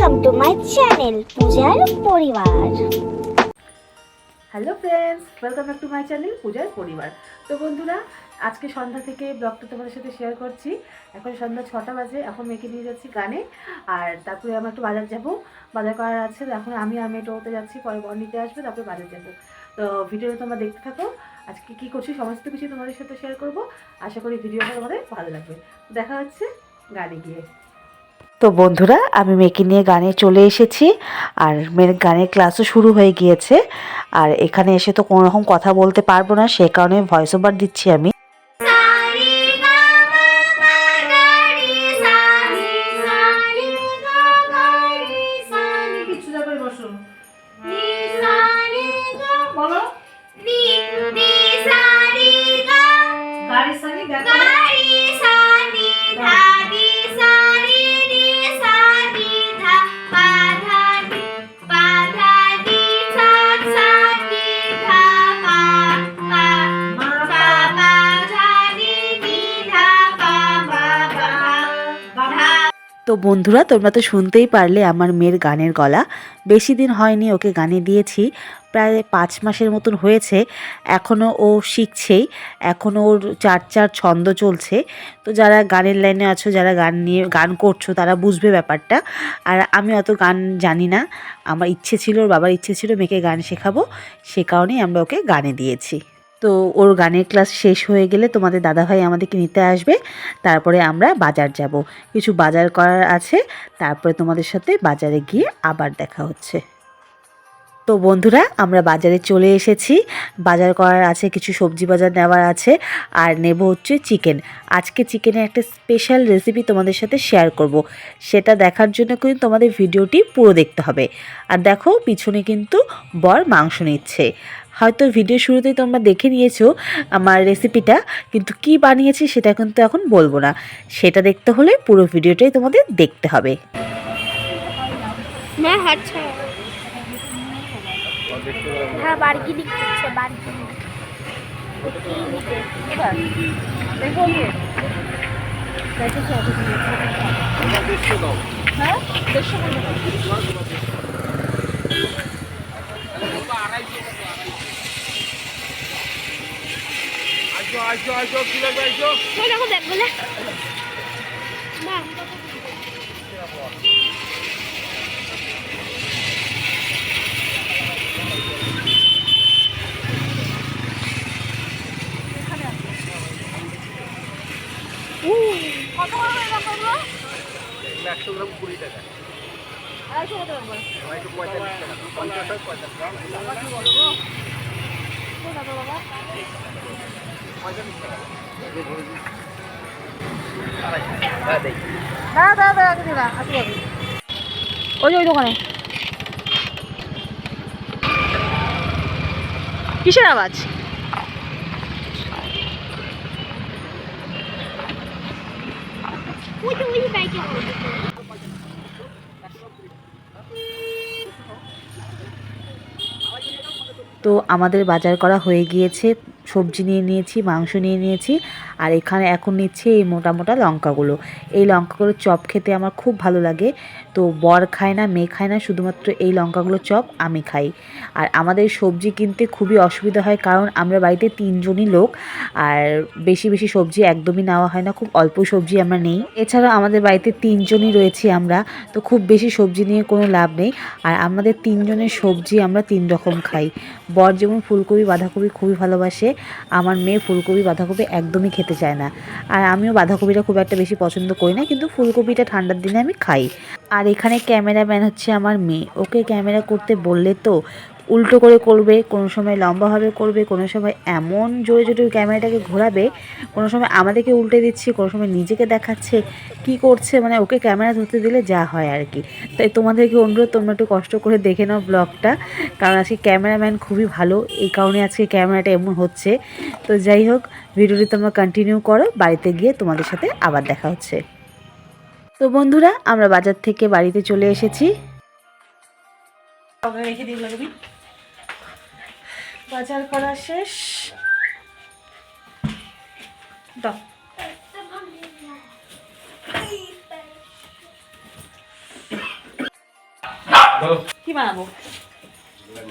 Welcome to my channel পরিবার hello friends welcome back to my channel পূজার পরিবার তো বন্ধুরা আজকে সন্ধ্যা থেকে ব্লগটা তোমাদের সাথে শেয়ার করছি। এখন সন্ধ্যা ছটা বাজে, এখন মেয়েকে নিয়ে যাচ্ছি গানে। আর তারপরে আমরা একটু বাজার যাব। বাজার করার আছে, এখন আমি আর মেয়ে টোতে যাচ্ছি, পরে বর নিতে আসবে, তারপরে বাজার যাব। তো ভিডিওটা তোমরা দেখতে থাকো। আজকে কী করছি, সমস্ত কিছু তোমাদের সাথে শেয়ার করব। আশা করি ভিডিওটা তোমাদের ভালো লাগবে। দেখা হচ্ছে গানে গিয়ে। তো বন্ধুরা, আমি মেয়েকে নিয়ে গানে চলে এসেছি। আর মেয়ের গানের ক্লাসও শুরু হয়ে গিয়েছে। আর এখানে এসে তো কোনো রকম কথা বলতে পারব না, সে কারণে ভয়েস ওভার দিচ্ছি আমি। তো বন্ধুরা, তোমরা তো শুনতেই পারলে আমার মেয়ের গানের গলা। বেশি দিন হয়নি ওকে গানে দিয়েছি, প্রায় পাঁচ মাসের মতন হয়েছে এখনও ও শিখছেই এখনও ওর চার চার ছন্দ চলছে। তো যারা গানের লাইনে আছো, যারা গান নিয়ে, গান করছ, তারা বুঝবে ব্যাপারটা। আর আমি অত গান জানি না, আমার ইচ্ছে ছিল ওর বাবার ইচ্ছে ছিল মেয়েকে গান শেখাবো, সে কারণেই আমরা ওকে গানে দিয়েছি। তো ওর গানের ক্লাস শেষ হয়ে গেলে তোমাদের দাদাভাই আমাদেরকে নিতে আসবে। তারপরে আমরা বাজার যাব। কিছু বাজার করার আছে। তারপরে তোমাদের সাথে বাজারে গিয়ে আবার দেখা হচ্ছে। তো বন্ধুরা, আমরা বাজারে চলে এসেছি। বাজার করার আছে, কিছু সবজি বাজার নেওয়ার আছে। আর নেব হচ্ছে চিকেন। আজকে চিকেনের একটা স্পেশাল রেসিপি তোমাদের সাথে শেয়ার করব। সেটা দেখার জন্য কিন্তু তোমাদের ভিডিওটি পুরো দেখতে হবে। আর দেখো, পিছনে কিন্তু বর মাংস নিচ্ছে। হয়তো ভিডিও শুরুতেই তোমরা দেখে নিয়েছো আমার রেসিপিটা কিন্তু কি বানিয়েছি সেটা কিন্তু এখন বলব না। সেটা দেখতে হলে পুরো ভিডিওটাই তোমাদের দেখতে হবে। হ্যাঁ বার্গেনিং করছে বার্গেনিং দেখো দেখ বলে না কত একশো গ্রাম কুড়ি টাকা। আড়াইশো কত পঁয়তাল্লিশ টাকা। পঞ্চাশ টাকা পঁয়তাল্লিশ গ্রাম। বাবা পঁয়তাল্লিশ টাকা হ্যাঁ দেখি কিসের আওয়াজ তো আমাদের বাজার করা হয়ে গিয়েছে সবজি নিয়ে নিয়েছি মাংস নিয়ে নিয়েছি। আর এখানে এখন নিচ্ছে এই মোটা মোটা লঙ্কাগুলো। এই লঙ্কাগুলো চপ খেতে আমার খুব ভালো লাগে। তো বর খায় না, মেয়ে খায় না, শুধুমাত্র এই লঙ্কাগুলো চপ, আমি খাই। আর আমাদের সবজি কিনতে খুবই অসুবিধা হয়, কারণ আমরা বাড়িতে তিনজনই লোক, আর বেশি বেশি সবজি একদমই নেওয়া হয় না, খুব অল্প সবজি আমরা নেই। এছাড়া আমাদের বাড়িতে তিনজনই রয়েছি আমরা, তো খুব বেশি সবজি নিয়ে কোনো লাভ নেই। আর আমাদের তিনজনের সবজি আমরা তিন রকম খাই। বর যেমন ফুলকপি, বাঁধাকপি খুবই ভালোবাসে, আমার মেয়ে ফুলকপি, বাঁধাকপি একদমই খেতে চায় না। আর আমিও বাঁধাকপিটা খুব একটা বেশি পছন্দ করি না, কিন্তু ফুলকপিটা ঠান্ডার দিনে আমি খাই। আর এখানে ক্যামেরাম্যান হচ্ছে আমার মেয়ে। ওকে ক্যামেরা করতে বললে তো উল্টো করে করবে, কোনো সময় লম্বাভাবে করবে, কোনো সময় এমন জোরে জোরে ক্যামেরাটাকে ঘোরাবে, কোনো সময় আমাদেরকে উল্টে দিচ্ছে, কোনো সময় নিজেকে দেখাচ্ছে, কি করছে মানে ওকে ক্যামেরা ধরতে দিলে যা হয় আর কি। তাই তোমাদেরকে অনুরোধ, তোমরা একটু কষ্ট করে দেখে নাও ব্লগটা, কারণ আজকে ক্যামেরাম্যান খুবই ভালো, এই কারণে আজকে ক্যামেরাটা এমন হচ্ছে। তো যাই হোক, ভিডিওটি তোমরা কন্টিনিউ করো, বাড়িতে গিয়ে তোমাদের সাথে আবার দেখা হচ্ছে। তো বন্ধুরা, আমরা বাজার থেকে বাড়িতে চলে এসেছি। রেখে বাজার করা শেষ। দাও। কি বানাবো?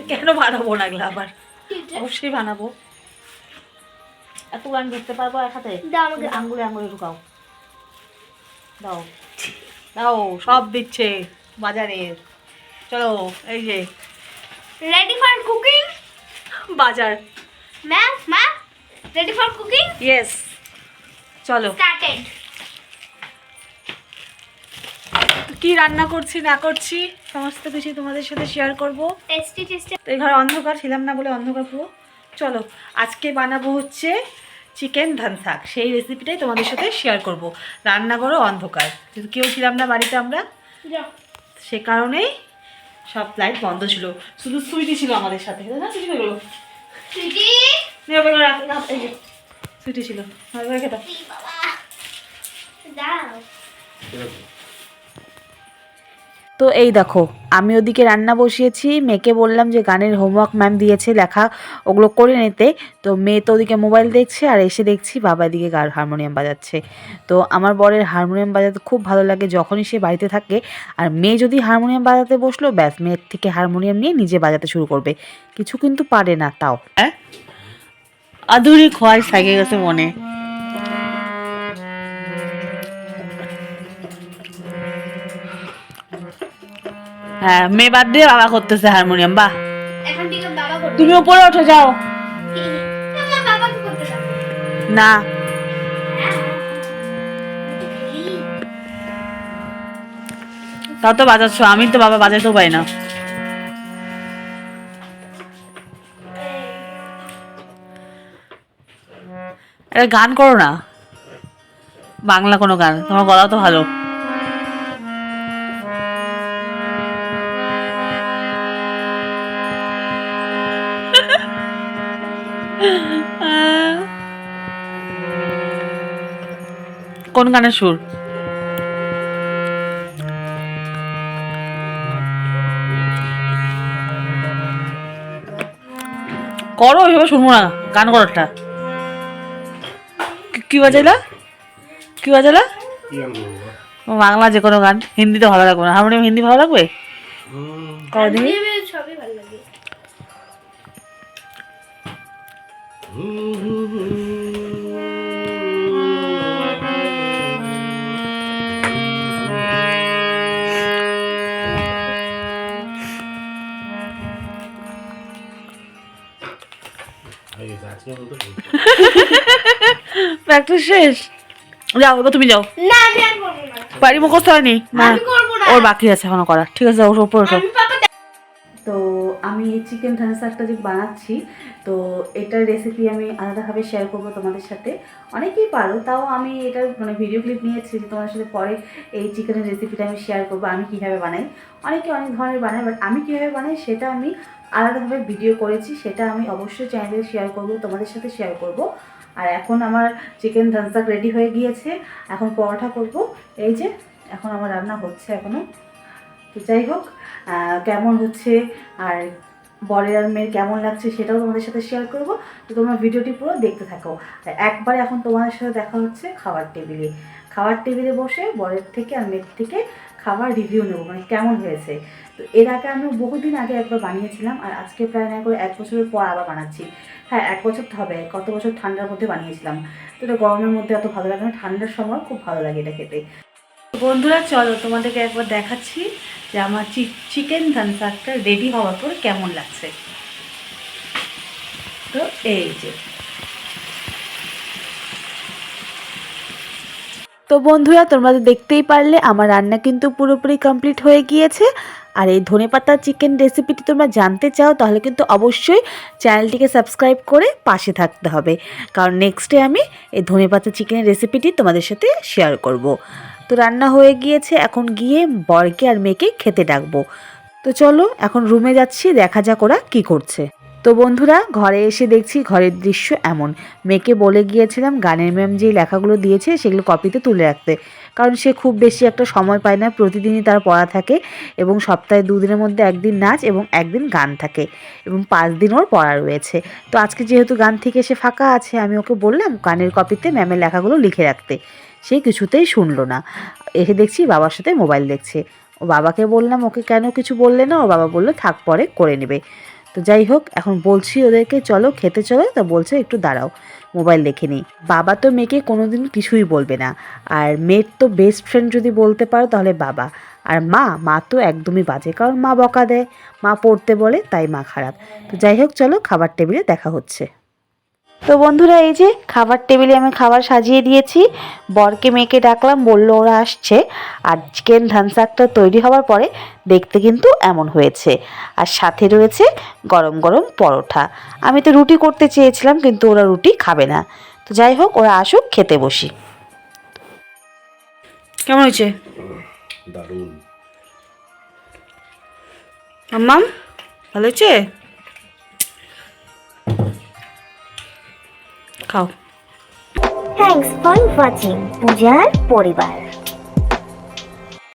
কেন বানাবো না এগুলো আবার? অবশ্যই বানাবো। এত গান দেখতে পারব এক হাতে দাও আমাকে। দাও। আঙ্গুলে আঙ্গুলে ঢুকাও। দাও। দাও সব দিচ্ছে বাজারের। চলো এই যে। Cooking? বাজার। Ma'am, ma'am, ready for cooking? Yes চলো। Started. কি রান্না করছি না করছি সমস্ত কিছু তোমাদের সাথে শেয়ার করব। Tasty, tasty. তো এই ঘরে অন্ধকার ছিলাম না বলে অন্ধকার পুরো। চলো আজকে বানাবো হচ্ছে চিকেন ধান শাক। সেই রেসিপিটাই তোমাদের সাথে শেয়ার করব। রান্না করো অন্ধকার। কিন্তু কেউ ছিলাম না বাড়িতে আমরা। সে কারণেই সব লাইট বন্ধ ছিল। শুধু সুইটি ছিল আমাদের সাথে। না. সুইটি ছিল রেখে। দাও। তো এই দেখো, আমি ওদিকে রান্না বসিয়েছি, মেয়েকে বললাম যে গানের হোমওয়ার্ক ম্যাম দিয়েছে, লেখা ওগুলো করে নিতে। তো মেয়ে তো ওদিকে মোবাইল দেখছে, আর এসে দেখছি বাবা এদিকে গার হারমোনিয়াম বাজাচ্ছে। তো আমার বরের হারমোনিয়াম বাজাতে খুব ভালো লাগে যখনই সে বাড়িতে থাকে, আর মেয়ে যদি হারমোনিয়াম বাজাতে বসল, ব্যাস মেয়ের থেকে হারমোনিয়াম নিয়ে নিজে বাজাতে শুরু করবে। কিছু কিন্তু পারে না, তাও। হ্যাঁ আধুনিক হয় সাইকে গেছে মনে। হ্যাঁ মেয়ে বাদ দিয়ে বাবা করতেছে হারমোনিয়াম বাহ। তুমি উপরে উঠে যাও। না। তাও তো বাজাচ্ছ আমি তো বাবা বাজাতেও পারি না। গান করো না। বাংলা কোনো গান তোমার গলা তো ভালো। কোন গানের সুর? করো এভাবে শুনব না। গান করো একটা। কি- কি বাজাইলা? কি বাজাইলা? বাংলা যে কোনো গান হিন্দিতে ভালো লাগবে না। হারমোনিয়াম হিন্দি ভালো লাগবে? করো প্র্যাকটিস শেষ। যাও এবার তুমি যাও। না, আমি আর করব না। বাড়ি মুখস্থ হয়নি? না। ওর বাকি আছে এখনও করা ঠিক আছে ওর উপর আমি এই চিকেন ঠান্সারটা যে বানাচ্ছি, তো এটার রেসিপি আমি আলাদাভাবে শেয়ার করব তোমাদের সাথে। অনেকেই পারো, তাও আমি এটার মানে ভিডিও ক্লিপ নিয়েছি যে তোমাদের সাথে পরে এই চিকেনের রেসিপিটা আমি শেয়ার করব, আমি কীভাবে বানাই। অনেকে অনেক ধরনের বানাই বাট আমি কীভাবে বানাই সেটা আমি আলাদাভাবে ভিডিও করেছি, সেটা আমি অবশ্যই চ্যানেলে শেয়ার করব, তোমাদের সাথে শেয়ার করব। আর এখন আমার চিকেন ধানসাক রেডি হয়ে গিয়েছে, এখন পরোটা করব। এই যে, এখন আমার রান্না হচ্ছে এখনও তো যাই হোক কেমন হচ্ছে? আর বরের আর মেয়ের কেমন লাগছে সেটাও তোমাদের সাথে শেয়ার করব। তো তোমরা ভিডিওটি পুরো দেখতে থাকো। একবারে এখন তোমাদের সাথে দেখা হচ্ছে খাবার টেবিলে। খাবার টেবিলে বসে বরের থেকে আর মেয়ের থেকে খাবার রিভিউ নেব মানে কেমন হয়েছে। তো এর আগে আমি বহুদিন আগে একবার বানিয়েছিলাম, আর আজকে প্রায় না করে এক বছরের পর আবার বানাচ্ছি। হ্যাঁ এক বছর তো হবে, কত বছর ঠান্ডার মধ্যে বানিয়েছিলাম। তো এটা গরমের মধ্যে এত ভালো লাগে না, ঠান্ডার সময় খুব ভালো লাগে এটা খেতে। বন্ধুরা, চলো তোমাদেরকে একবার দেখাচ্ছি যে আমার চিকেন ধানসাকটা রেডি হওয়ার পর কেমন লাগছে। তো এই যে। তো বন্ধুরা, তোমরা তো দেখতেই পারলে আমার রান্না কিন্তু পুরোপুরি কমপ্লিট হয়ে গিয়েছে। আর এই ধনেপাতা চিকেন রেসিপিটি তোমরা জানতে চাও, তাহলে কিন্তু অবশ্যই চ্যানেলটিকে সাবস্ক্রাইব করে পাশে থাকতে হবে। কারণ নেক্সটে আমি এই ধনেপাতা চিকেনের রেসিপিটি তোমাদের সাথে শেয়ার করব। তো রান্না হয়ে গিয়েছে, এখন গিয়ে বরকে আর মেয়েকে খেতে ডাকবো। তো চলো, এখন রুমে যাচ্ছি, দেখা যাক ওরা কী করছে। তো বন্ধুরা, ঘরে এসে দেখছি ঘরের দৃশ্য এমন। মেয়েকে বলে গিয়েছিলাম, গানের ম্যাম যেই লেখাগুলো দিয়েছে, সেগুলো কপিতে তুলে রাখতে। কারণ সে খুব বেশি একটা সময় পায় না, প্রতিদিনই তার পড়া থাকে এবং সপ্তাহে দুদিনের মধ্যে একদিন নাচ এবং একদিন গান থাকে এবং পাঁচ দিন ওর পড়া রয়েছে। তো আজকে যেহেতু গান থেকে সে ফাঁকা আছে, আমি ওকে বললাম গানের কপিতে ম্যামের লেখাগুলো লিখে রাখতে। সে কিছুতেই শুনলো না। এসে দেখছি বাবার সাথে মোবাইল দেখছে। ও বাবাকে বললাম, ওকে কেন কিছু বললে না? ও বাবা বলল, থাক, পরে করে নেবে। তো যাই হোক, এখন বলছি ওদেরকে, চলো, খেতে চলো। তা বলছে, একটু দাঁড়াও মোবাইল দেখে নিই। বাবা তো মেয়েকে কোনোদিন কিছুই বলবে না। আর মেয়ের তো বেস্ট ফ্রেন্ড যদি বলতে পারো, তাহলে বাবা। আর মা মা তো একদমই বাজে, কারণ মা বকা দেয়। মা পড়তে বলে, তাই মা খারাপ। তো যাই হোক, চলো, খাবার টেবিলে দেখা হচ্ছে। তো বন্ধুরা এই যে খাবার টেবিলে আমি খাবার সাজিয়ে দিয়েছি। বরকে মেয়েকে ডাকলাম বলল ওরা আসছে। আর চিকেন ধান শাকটা তৈরি হওয়ার পরে দেখতে কিন্তু এমন হয়েছে। আর সাথে রয়েছে গরম গরম পরোঠা আমি তো রুটি করতে চেয়েছিলাম কিন্তু ওরা রুটি খাবে না। তো যাই হোক ওরা আসুক খেতে বসি। কেমন হয়েছে? দারুণ। আম্মাম ভালো হয়েছে? খাও Thanks for watching পূজার পরিবার